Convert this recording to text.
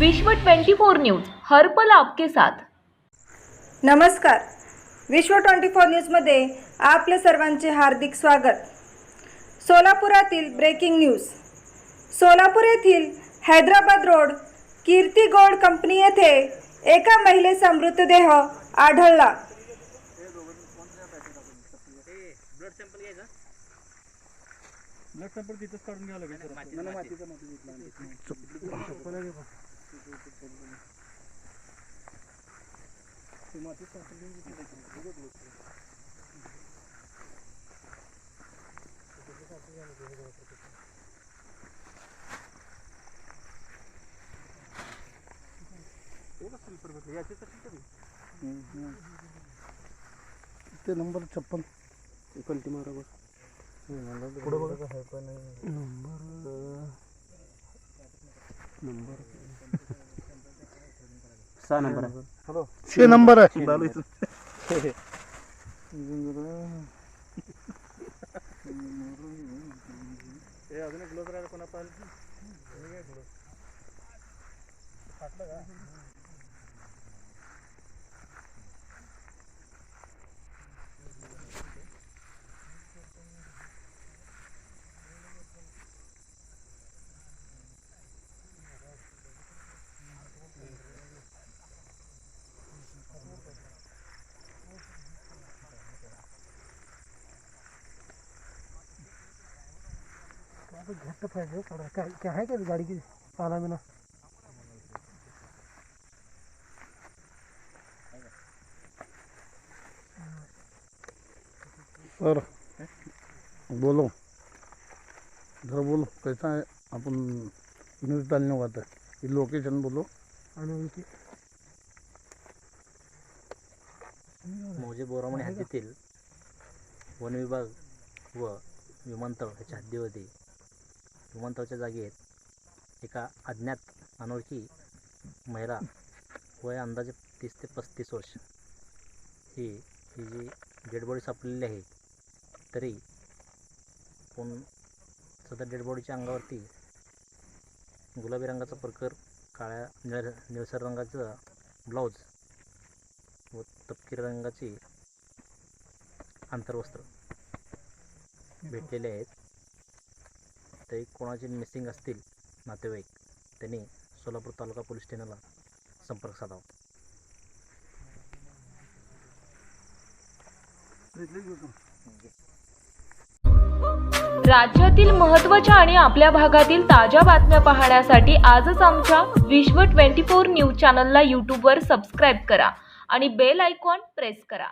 विश्व 24 न्यूज हर्पल आपके साथ. नमस्कार. विश्व ट्वेंटी फोर न्यूजमध्ये आपले सर्वांचे हार्दिक स्वागत. सोलापुरातील ब्रेकिंग न्यूज. सोलापूर येथील Hyderabad road Kirti gold company येथे एका महिलेचा मृतदेह आढळला. ब्लड सॅम्पल तिथंच काढून घ्यावं लागेल. ते नंबर छप्पन पलटी मारा बघ. पुढे सहा नंबर आहे. हॅलो. छे नंबर आहे. हे अजून एक ग्लोज राहिला कोणा ग्लोज फाटलं का? घट्ट पाहिजे थोडं काय काय आहे का गाडी की? पाला बिना सर बोलो जरा बोलो कैसा है? अपन न्यूज़ डालने को आता है ये लोकेशन बोलो। मौजे बोरामणी हद्दीतील वन विभाग व विमानतळ याच्या हद्दीवरती विमानतळाच्या जागेत एका अज्ञात अनोळखी महिला वय अंदाजे तीस ते पस्तीस वर्ष. ही ही जी डेड बॉडी सापडलेली आहे तरी कोण सदर डेड बॉडीच्या अंगावरती गुलाबी रंगाचा परकर काळ्या निळ निळसर रंगाचं ब्लाऊज व तपकिरी रंगाची अंतर्वस्त्र भेटलेले आहेत. तरी कोणाचे मिसिंग असतील नातेवाईक त्यांनी सोलापूर तालुका पोलीस स्टेशनला संपर्क साधावा. राज्यातील महत्त्वाच्या आणि आपल्या भागातील ताज्या बातम्या पाहण्यासाठी आजच आमच्या विश्व 24 न्यूज चॅनलला यूट्यूबवर सबस्क्राईब करा आणि बेल आयकॉन प्रेस करा.